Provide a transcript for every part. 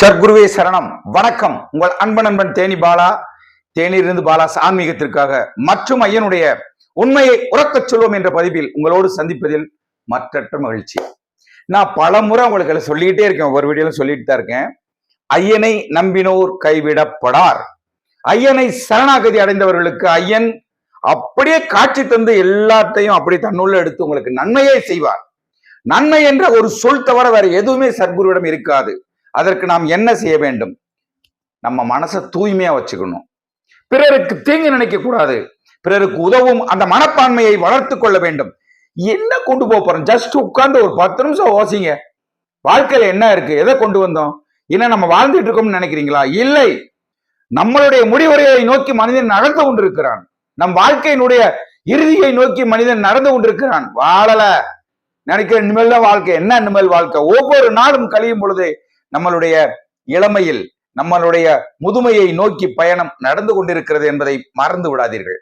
சர்க்குருவே சரணம். வணக்கம். உங்கள் அன்பன் நண்பன் தேனி பாலா. தேனியிலிருந்து பாலா ஆன்மீகத்திற்காக மற்றும் ஐயனுடைய உண்மையை உறக்கச் சொல்வோம் என்ற பதிவில் உங்களோடு சந்திப்பதில் மற்றற்ற மகிழ்ச்சி. நான் பல முறை உங்களுக்கு சொல்லிக்கிட்டே இருக்கேன். ஒரு வீடியோலும் சொல்லிட்டு தான் இருக்கேன். ஐயனை நம்பினோர் கைவிடப்படார். ஐயனை சரணாகதி அடைந்தவர்களுக்கு ஐயன் அப்படியே காட்சி தந்து எல்லாத்தையும் அப்படி தன்னுள்ள எடுத்து உங்களுக்கு நன்மையே செய்வார். நன்மை என்ற ஒரு சொல் தவிர வேற எதுவுமே சத்குருவிடம் இருக்காது. அதற்கு நாம் என்ன செய்ய வேண்டும்? நம்ம மனசை தூய்மையா வச்சுக்கணும். பிறருக்கு தீங்கு நினைக்க கூடாது. பிறருக்கு உதவும் அந்த மனப்பான்மையை வளர்த்து கொள்ள வேண்டும். என்ன கொண்டு போக போறோம்? ஜஸ்ட் உட்கார்ந்து ஒரு பத்து நிமிஷம் ஓசிங்க வாழ்க்கையில என்ன இருக்கு? எதை கொண்டு வந்தோம்? என்ன நம்ம வாழ்ந்துட்டு இருக்கோம்னு நினைக்கிறீங்களா? இல்லை. நம்மளுடைய முடிவுரையை நோக்கி மனிதன் நடந்து கொண்டிருக்கிறான். நம் வாழ்க்கையினுடைய இறுதியை நோக்கி மனிதன் நடந்து கொண்டிருக்கிறான். வாழல. நினைக்கிற இனிமேல் தான் வாழ்க்கை. என்ன இனிமேல் வாழ்க்கை? ஒவ்வொரு நாளும் கழியும் பொழுது நம்மளுடைய இளமையில் நம்மளுடைய முதுமையை நோக்கி பயணம் நடந்து கொண்டிருக்கிறது என்பதை மறந்து விடாதீர்கள்.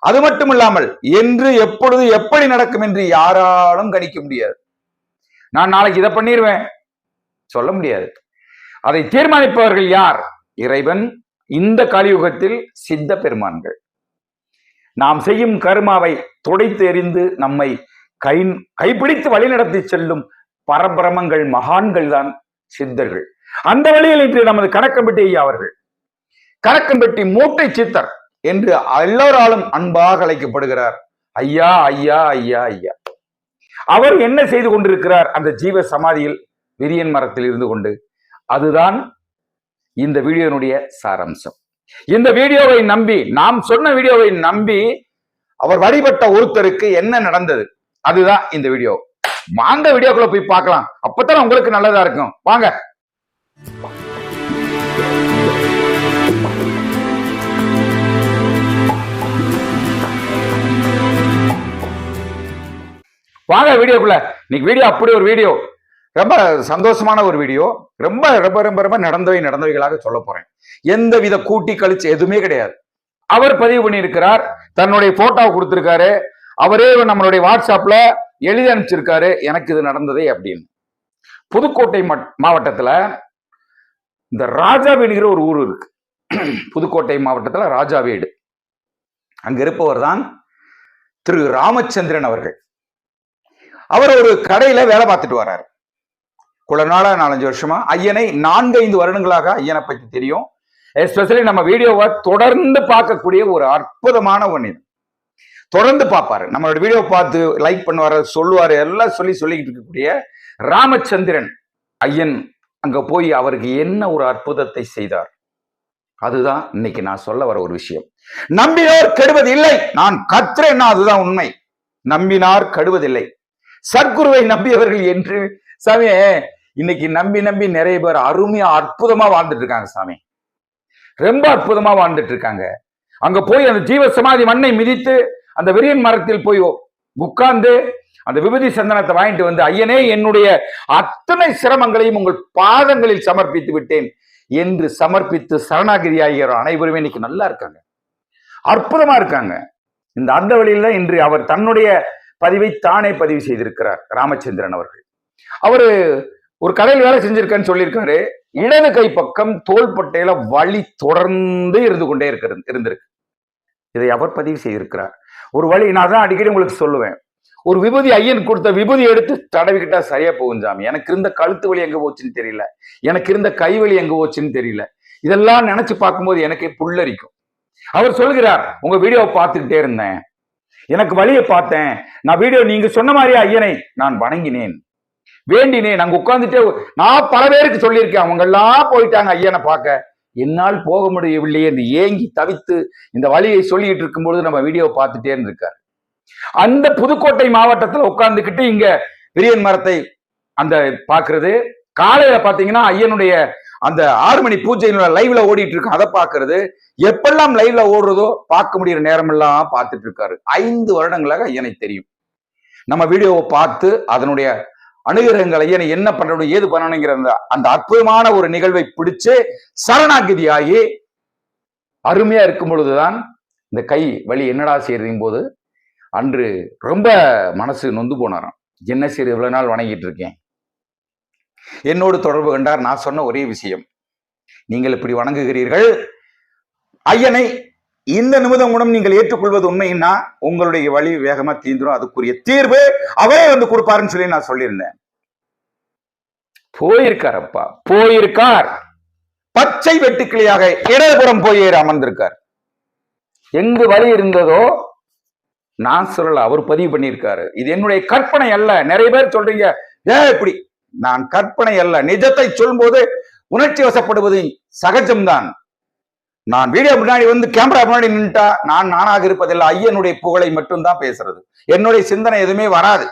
அது மட்டும் இல்லாமல் என்று எப்பொழுது எப்படி நடக்கும் என்று யாராலும் கணிக்க முடியாது. நான் நாளைக்கு இதை பண்ணிடுவேன் சொல்ல முடியாது. அதை தீர்மானிப்பவர்கள் யார்? இறைவன். இந்த கலியுகத்தில் சித்த பெருமான்கள். நாம் செய்யும் கருமாவை துடைத்து எறிந்து நம்மை கை கைப்பிடித்து வழிநடத்தி செல்லும் பரபிரமங்கள் மகான்கள் தான் சித்தர்கள். அந்த வழியில் இன்று நமது கணக்கம்பட்டி ஐயா அவர்கள் கணக்கம்பட்டி மூட்டை சித்தர் என்று எல்லோராலும் அன்பாக அழைக்கப்படுகிறார். ஐயா ஐயா ஐயா ஐயா. அவர் என்ன செய்து கொண்டிருக்கிறார் அந்த ஜீவ சமாதியில் விரியன் மரத்தில் இருந்து கொண்டு? அதுதான் இந்த வீடியோனுடைய சாராம்சம். இந்த வீடியோவை நம்பி நாம் சொன்ன வீடியோவை நம்பி அவர் வழிபட்ட ஒருத்தருக்கு என்ன நடந்தது? அதுதான் இந்த வீடியோ. வாங்க வீடியோக்குள்ள போய் பார்க்கலாம். அப்பதான் உங்களுக்கு நல்லதா இருக்கும். வாங்க. வாங்க வீடியோக்குள்ள. இன்னைக்கு வீடியோ அப்படி ஒரு வீடியோ. ரொம்ப சந்தோஷமான ஒரு வீடியோ. ரொம்ப ரொம்ப ரொம்ப ரொம்ப நடந்தவை நடந்தவைகளாக சொல்ல போறேன். எந்த வித கூட்டி கழிச்சு எதுவுமே கிடையாது. அவர் பதிவு பண்ணியிருக்கிறார். தன்னுடைய போட்டோவை கொடுத்திருக்காரு. அவரே நம்மளுடைய வாட்ஸ்அப்ல எழுதி அனுப்பிச்சிருக்காரு எனக்கு இது நடந்ததே அப்படின்னு. புதுக்கோட்டை மட்- இந்த ராஜாவீடுங்கிற ஒரு ஊர் இருக்கு. புதுக்கோட்டை மாவட்டத்தில் ராஜாவீடு அங்க இருப்பவர் தான் திரு ராமச்சந்திரன் அவர்கள். அவர் ஒரு கடையில வேலை பார்த்துட்டு வர்றாரு குளநாள நாலஞ்சு வருஷமா ஐயனை நான்கு ஐந்து வருடங்களாக ஐயனை பற்றி தெரியும். எஸ்பெஷலி நம்ம வீடியோவை தொடர்ந்து பார்க்கக்கூடிய ஒரு அற்புதமான ஒன்று தொடர்ந்து பார்ப்பாரு. நம்மளோட வீடியோ பார்த்து லைக் பண்ணுவார் சொல்லுவார் எல்லாம் சொல்லி சொல்லிக்கிட்டு இருக்கக்கூடிய ராமச்சந்திரன் ஐயன் அங்க போய் அவருக்கு என்ன ஒரு அற்புதத்தை செய்தார்? அதுதான் இன்னைக்கு நான் சொல்ல வர ஒரு விஷயம். நம்பினோர் கெடுவது இல்லை நான் கத்துறேன்னா அதுதான் உண்மை. நம்பினார் கடுவதில்லை. சர்க்குருவை நம்பியவர்கள் என்று சாமி இன்னைக்கு நம்பி நம்பி நிறைய பேர் அருமையா அற்புதமா வாழ்ந்துட்டு இருக்காங்க சாமி. ரொம்ப அற்புதமா வாழ்ந்துட்டு இருக்காங்க. அங்க போய் அந்த ஜீவ சமாதி மண்ணை மிதித்து அந்த விரியன் மரத்தில் போய் உட்கார்ந்து அந்த விபூதி சந்தனத்தை வாங்கிட்டு வந்து ஐயனே என்னுடைய அத்தனை சிரமங்களையும் உங்கள் பாதங்களில் சமர்ப்பித்து விட்டேன் என்று சமர்ப்பித்து சரணாகிரி ஆகியோர் அனைவருமே இன்னைக்கு நல்லா இருக்காங்க. அற்புதமா இருக்காங்க. இந்த அந்த வழியில இன்று அவர் தன்னுடைய பதிவை தானே பதிவு செய்திருக்கிறார் ராமச்சந்திரன் அவர்கள். அவரு ஒரு கடையில் வேலை செஞ்சிருக்கேன்னு சொல்லியிருக்காரு. இடது கை பக்கம் தோள்பட்டையில வழி தொடர்ந்து இருந்து கொண்டே இருக்கிறது இருந்திருக்கு. இதை அவர் பதிவு செய்திருக்கிறார். ஒரு வழி நான் தான் அடிக்கடி உங்களுக்கு சொல்லுவேன். ஒரு விபூதி ஐயன் கொடுத்த விபூதி எடுத்து தடவிக்கிட்டா சரியா போகும் சாமி. எனக்கு இருந்த கழுத்து வலி எங்க போச்சுன்னு தெரியல. எனக்கு இருந்த கை வலி எங்க போச்சுன்னு தெரியல. இதெல்லாம் நினைச்சு பார்க்கும்போது எனக்கே புல்லரிக்கும். அவர் சொல்கிறார் உங்க வீடியோவை பார்த்துக்கிட்டே இருந்தேன். எனக்கு வழியை பார்த்தேன். நான் வீடியோ நீங்க சொன்ன மாதிரியே ஐயனை நான் வணங்கினேன். வேண்டினேன். அங்க உட்கார்ந்துட்டே நான் பல பேருக்கு சொல்லியிருக்கேன். அவங்க எல்லாம் போயிட்டாங்க ஐயனை பார்க்க. என்னால் போக முடியவில்லையே என்று ஏங்கி தவித்து இந்த வழியை சொல்லிட்டு இருக்கும்பொழுது நம்ம வீடியோ பார்த்துட்டே இருந்திருக்காரு. அந்த புதுக்கோட்டை மாவட்டத்தில் உட்கார்ந்துக்கிட்டு இங்க விரியன் மரத்தை அந்த பாக்குறது காலையில பாத்தீங்கன்னா ஐயனுடைய அந்த ஆறு மணி பூஜையினுடைய லைவ்ல ஓடிட்டு இருக்கு அதை பாக்குறது எப்பெல்லாம் லைவ்ல ஓடுறதோ பார்க்க முடியிற நேரமெல்லாம் பார்த்துட்டு இருக்காரு. ஐந்து வருடங்களாக ஐயனை தெரியும். நம்ம வீடியோவை பார்த்து அதனுடைய அனுகிரகங்கள் என்ன பண்ணணும் ஏது பண்ணணுங்கிற அந்த அற்புதமான ஒரு நிகழ்வை பிடிச்சு சரணாகிதியாகி அருமையா இருக்கும் பொழுதுதான் இந்த கை வலி என்னடா செய்யறதும் போது அன்று ரொம்ப மனசு நொந்து போனாராம். என்ன செய்யறது இவ்வளவு நாள் வணங்கிட்டு இருக்கேன். என்னோடு தொடர்பு கண்டார் நான் சொன்ன ஒரே விஷயம். நீங்கள் இப்படி வணங்குகிறீர்கள். ஐயனை இந்த நிமிடம் கூட நீங்கள் ஏற்றுக்கொள்வது உண்மைன்னா உங்களுடைய வழி வேகமா தீந்துரும். அதுக்குரிய தீர்வு அவரே வந்து கொடுப்பாருன்னு சொல்லி நான் சொல்லியிருந்தேன். போயிருக்காரப்பா. போயிருக்கார். பச்சை வெட்டுக்கிளியாக இடதுபுறம் போய் அமர்ந்திருக்கார். எங்கு வழி இருந்ததோ நான் சொல்லல அவர் பதிவு பண்ணியிருக்காரு. இது என்னுடைய கற்பனை அல்ல. நிறைய பேர் சொல்றீங்க ஏன் இப்படி. நான் கற்பனை அல்ல. நிஜத்தை சொல்லும்போது உணர்ச்சி வசப்படுவது சகஜம்தான். நான் வீடியோ முன்னாடி வந்து கேமரா முன்னாடி நின்றுட்டா நான் நானாக இருப்பதில்லை. ஐயனுடைய புகழை மட்டும்தான் பேசுறது. என்னுடைய சிந்தனை எதுவுமே வராது.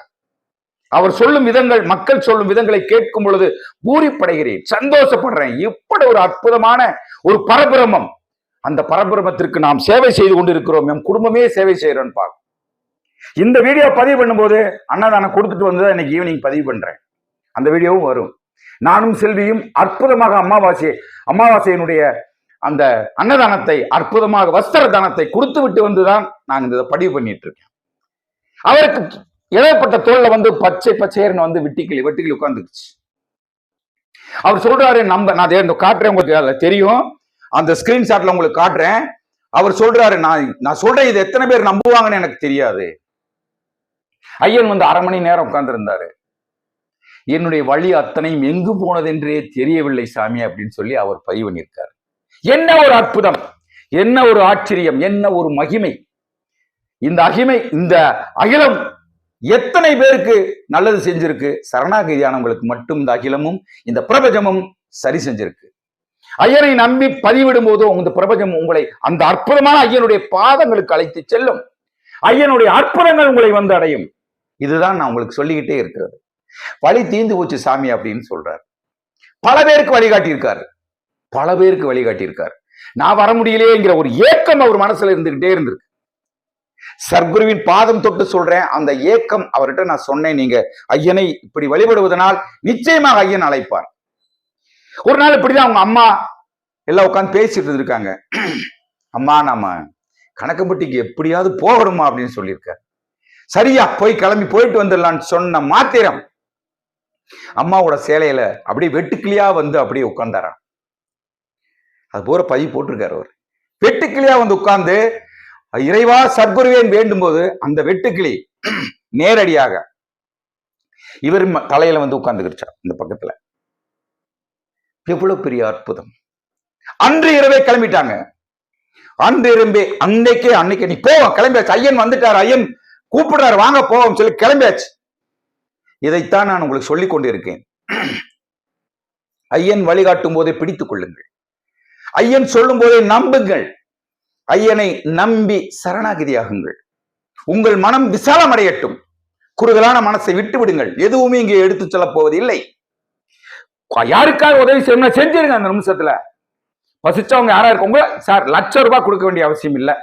அவர் சொல்லும் விதங்கள் மக்கள் சொல்லும் விதங்களை கேட்கும் பொழுது பூரிப்படைகிறேன் சந்தோஷப்படுறேன். இப்படி ஒரு அற்புதமான ஒரு பரபிரமம். அந்த பரபிரமத்திற்கு நாம் சேவை செய்து கொண்டிருக்கிறோம். என் குடும்பமே சேவை செய்யறோன்னு பார்க்கும். இந்த வீடியோ பதிவு பண்ணும்போது அன்னதானம் கொடுத்துட்டு வந்து இன்னைக்கு ஈவினிங் பதிவு பண்றேன். அந்த வீடியோவும் வரும். நானும் செல்வியும் அற்புதமாக அமாவாசை அமாவாசையினுடைய அந்த அன்னதானத்தை அற்புதமாக வஸ்திர தானத்தை கொடுத்து விட்டு வந்துதான் நான் இந்த பதிவு பண்ணிட்டு இருக்கேன் அவருக்கு இழப்பட்ட தோல்ல வந்து பச்சை பச்சையர்னு வந்து வெட்டிக்கிளி வெட்டிக்கிளி உட்காந்துக்குச்சு அவர் சொல்றாரு நம்ம நான் அதே இந்த காட்டுறேன் உங்களுக்கு அதில் தெரியும். அந்த ஸ்கிரீன்ஷாட்ல உங்களுக்கு காட்டுறேன். அவர் சொல்றாரு நான் நான் சொல்றேன் இது எத்தனை பேர் நம்புவாங்கன்னு எனக்கு தெரியாது. ஐயன் வந்து அரை மணி நேரம் உட்கார்ந்துருந்தாரு. என்னுடைய வழி அத்தனையும் எங்கு போனதென்றே தெரியவில்லை சாமி அப்படின்னு சொல்லி அவர் பதிவு பண்ணியிருக்காரு. என்ன ஒரு அற்புதம்? என்ன ஒரு ஆச்சரியம்? என்ன ஒரு மகிமை? இந்த அகிமை இந்த அகிலம் எத்தனை பேருக்கு நல்லது செஞ்சிருக்கு? சரணாகதியானவங்களுக்கு மட்டும் இந்த அகிலமும் இந்த பிரபஞ்சமும் சரி செஞ்சிருக்கு. ஐயனை நம்பி பதிவிடும் போதோ இந்த பிரபஞ்சம் உங்களை அந்த அற்புதமான ஐயனுடைய பாதங்களுக்கு அழைத்து செல்லும். ஐயனுடைய அற்புதங்கள் உங்களை வந்து அடையும். இதுதான் நான் உங்களுக்கு சொல்லிக்கிட்டே இருக்கிறது. வழி தீந்து போச்சு சாமி அப்படின்னு சொல்றாரு. பல பேருக்கு வழிகாட்டியிருக்காரு. பல பேருக்கு வழிகாட்டியிருக்காரு. நான் வர முடியலையேங்கிற ஒரு ஏக்கம் அவர் மனசுல இருந்துகிட்டே இருந்திருக்கு. சர்க்குருவின் பாதம் தொட்டு சொல்றேன் அந்த ஏக்கம் அவர்கிட்ட நான் சொன்னேன் நீங்க ஐயனை இப்படி வழிபடுவதனால் நிச்சயமாக ஐயன் அழைப்பார். ஒரு நாள் இப்படிதான் அவங்க அம்மா எல்லாம் உட்காந்து பேசிட்டு இருக்காங்க அம்மா நாம கணக்கம்பட்டிக்கு எப்படியாவது போகணுமா அப்படின்னு சொல்லியிருக்காரு. சரியா போய் கிளம்பி போயிட்டு வந்துடலான்னு சொன்ன மாத்திரம் அம்மாவோட சேலையில அப்படியே வெட்டுக்கிளியா வந்து அப்படியே உட்கார்ந்தாராம். அது போற பதிவு போட்டிருக்காரு அவர். வெட்டுக்கிளியா வந்து உட்கார்ந்து இறைவா சர்க்குருவேன் வேண்டும் போது அந்த வெட்டுக்கிளி நேரடியாக இவர் தலையில வந்து உட்கார்ந்துக்கிடுச்சா இந்த பக்கத்துல. எவ்வளவு பெரிய அற்புதம். அன்று இரவே கிளம்பிட்டாங்க. அன்று இரவே அன்னைக்கே அன்னைக்கு நீ போவோம் கிளம்பியாச்சு. ஐயன் வந்துட்டார் ஐயன் கூப்பிடுறாரு வாங்க போவோம் சொல்லி கிளம்பியாச்சு. இதைத்தான் நான் உங்களுக்கு சொல்லிக் கொண்டிருக்கேன். ஐயன் வழிகாட்டும் போதே பிடித்துக் கொள்ளுங்கள். ஐயன் சொல்லும் போதே நம்புங்கள். ஐயனை நம்பி சரணாகிதியாகுங்கள். உங்கள் மனம் விசாலம் அடையட்டும். குறுகலான மனசை விட்டு விடுங்கள். எதுவுமே இங்கே எடுத்துச் செல்லப் போவது இல்லை யாருக்காவது உதவி செய்யணும்னா செஞ்சிருங்க அந்த நிமிஷத்துல. பசிச்சவங்க யாரா இருக்கவங்க சார் லட்ச ரூபாய் கொடுக்க வேண்டிய அவசியம் இல்லை.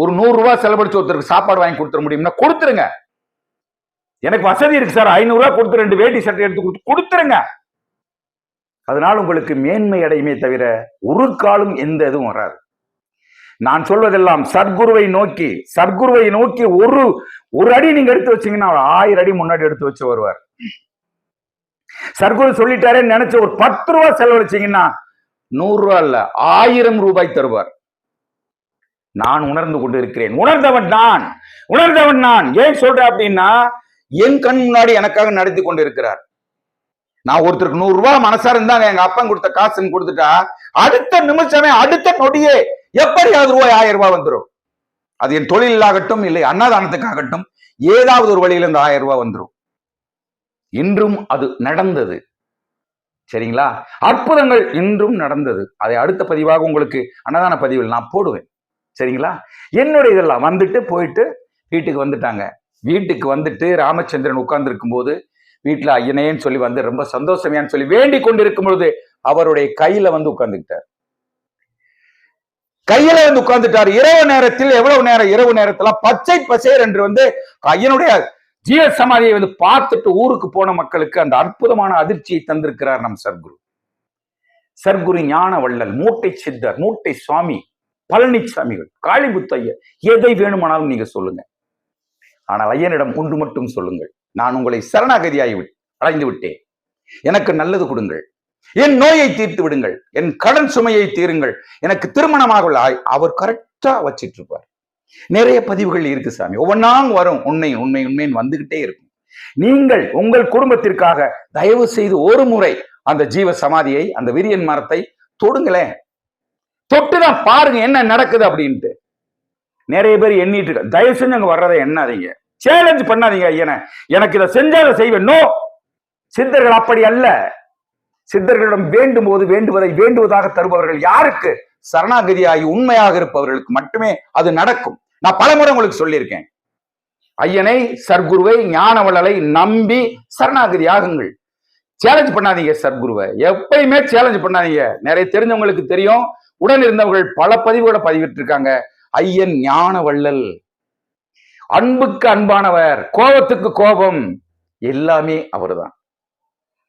ஒரு நூறு ரூபாய் செலவழிச்சு ஒருத்தருக்கு சாப்பாடு வாங்கி கொடுத்துட முடியும்னா கொடுத்துருங்க. எனக்கு வசதி இருக்கு சார். ஐநூறு ரூபாய் கொடுத்து ரெண்டு வேட்டி சட்டை எடுத்து கொடுத்து கொடுத்துருங்க. அதனால் உங்களுக்கு மேன்மை அடையுமே தவிர ஒரு காலம் எந்த இதுவும் வராது. நான் சொல்வதெல்லாம் சத்குருவை நோக்கி சத்குருவை நோக்கி ஒரு ஒரு அடி நீங்க எடுத்து வச்சீங்கன்னா ஆயிரம் அடி முன்னாடி எடுத்து வச்சு வருவார். சர்க்குரு சொல்லிட்டாரேன்னு நினைச்சு ஒரு பத்து ரூபாய் செலவழிச்சீங்கன்னா நூறு ரூபாய் இல்ல ஆயிரம் ரூபாய் தருவார். நான் உணர்ந்து கொண்டு இருக்கிறேன் உணர்ந்தவன் நான் உணர்ந்தவன் நான். ஏன் சொல்றேன் அப்படின்னா என் கண் முன்னாடி எனக்காக நடத்தி கொண்டு இருக்கிறார் நான் ஒருத்தருக்கு நூறு ரூபாய் மனசார இருந்தாங்க எங்க அப்பன் கொடுத்த காசுன்னு கொடுத்துட்டா அடுத்த நிமிஷமே அடுத்த நொடியே எப்படியாவது ரூபாய் ஆயிரம் ரூபாய் வந்துடும் அது என் தொழிலாகட்டும் இல்லை அன்னதானத்துக்காகட்டும் ஏதாவது ஒரு வழியில இந்த ஆயிரம் ரூபாய் வந்துடும் இன்றும் அது நடந்தது. சரிங்களா? அற்புதங்கள் இன்றும் நடந்தது. அதை அடுத்த பதிவாக உங்களுக்கு அன்னதான பதிவில் நான் போடுவேன். சரிங்களா? என்னுடைய இதெல்லாம் வந்துட்டு போயிட்டு வீட்டுக்கு வந்துட்டாங்க. வீட்டுக்கு வந்துட்டு ராமச்சந்திரன் உட்கார்ந்து போது வீட்டுல ஐயனேன்னு சொல்லி வந்து ரொம்ப சந்தோஷமையான்னு சொல்லி வேண்டி கொண்டிருக்கும் பொழுது அவருடைய கையில வந்து உட்கார்ந்துக்கிட்டார். கையில வந்து உட்கார்ந்துட்டார். இரவு நேரத்தில் எவ்வளவு நேரம்? இரவு நேரத்துல பச்சை பசேர் என்று வந்து ஐயனுடைய ஜீவ சமாதியை வந்து பார்த்துட்டு ஊருக்கு போன மக்களுக்கு அந்த அற்புதமான அதிர்ச்சியை தந்திருக்கிறார் நம் சர்க்குரு. சர்க்குரு ஞான வள்ளல் மூட்டை சித்தர் மூட்டை சுவாமி பழனிசாமிகள் காளிபுத்த ஐயர் எதை வேணுமானாலும் நீங்க சொல்லுங்க. ஆனால் ஐயனிடம் ஒன்று மட்டும் சொல்லுங்கள். நான் உங்களை சரணாகதியாகி அடைந்து விட்டேன் எனக்கு நல்லது கொடுங்கள். என் நோயை தீர்த்து விடுங்கள். என் கடன் சுமையை தீருங்கள். எனக்கு திருமணமாக உள்ள ஆய்- அவர் கரெக்டா வச்சிட்டு இருப்பார் நிறைய பதிவுகள் இருக்கு சாமி. ஒவ்வொன்றாங்க வரும். உண்மை உண்மை உண்மைன்னு வந்துகிட்டே இருக்கும். நீங்கள் உங்கள் குடும்பத்திற்காக தயவு செய்து ஒரு முறை அந்த ஜீவ சமாதியை அந்த விரியன் மரத்தை தொடுங்களேன். தொட்டுதான் பாருங்க என்ன நடக்குது அப்படின்ட்டு. நிறைய பேர் எண்ணிட்டு இருக்க தயவு செஞ்சு அங்க வர்றதை எண்ணாதீங்க. சேலஞ்ச் பண்ணாதீங்க ஐயனை. எனக்கு இதை செஞ்சாத செய்வேன். நோ சித்தர்கள் அப்படி அல்ல. சித்தர்களிடம் வேண்டும் போது வேண்டுவதை வேண்டுவதாக தருபவர்கள் யாருக்கு? சரணாகதியாகி உண்மையாக இருப்பவர்களுக்கு மட்டுமே அது நடக்கும். நான் பலமுறை உங்களுக்கு சொல்லியிருக்கேன். ஐயனை சர்க்குருவை ஞானவளலை நம்பி சரணாகதி ஆகுங்கள். சேலஞ்ச் பண்ணாதீங்க சர்க்குருவை. எப்பயுமே சேலஞ்ச் பண்ணாதீங்க. நிறைய தெரிஞ்சவங்களுக்கு தெரியும். உடன் இருந்தவர்கள் பல பதிவுகளை பதிவிட்டு இருக்காங்க ஐயன் ஞான வள்ளல் அன்புக்கு அன்பானவர் கோபத்துக்கு கோபம் எல்லாமே அவர்தான்.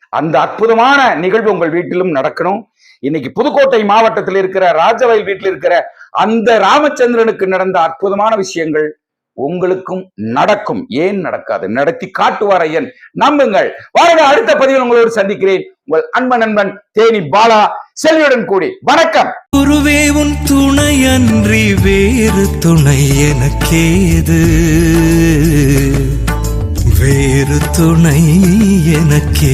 அந்த அற்புதமான நிகழ்வு உங்கள் வீட்டிலும் நடக்கணும். இன்னைக்கு புதுக்கோட்டை மாவட்டத்தில் இருக்கிற ராஜவயல் வீட்டில் இருக்கிற அந்த ராமச்சந்திரனுக்கு நடந்த அற்புதமான விஷயங்கள் உங்களுக்கும் நடக்கும். ஏன் நடக்காது? நடத்தி காட்டுவார் ஐயன். நம்புங்கள். வாருங்க அடுத்த பதிவில் உங்களோடு சந்திக்கிறேன். உங்கள் அன்பன் நண்பன் தேனி பாலா. செல்வியுடன் கூடி. வணக்கம். குருவே உன் துணை அன்றி வேறு துணை எனக்கேது? வேறு துணை எனக்கேது?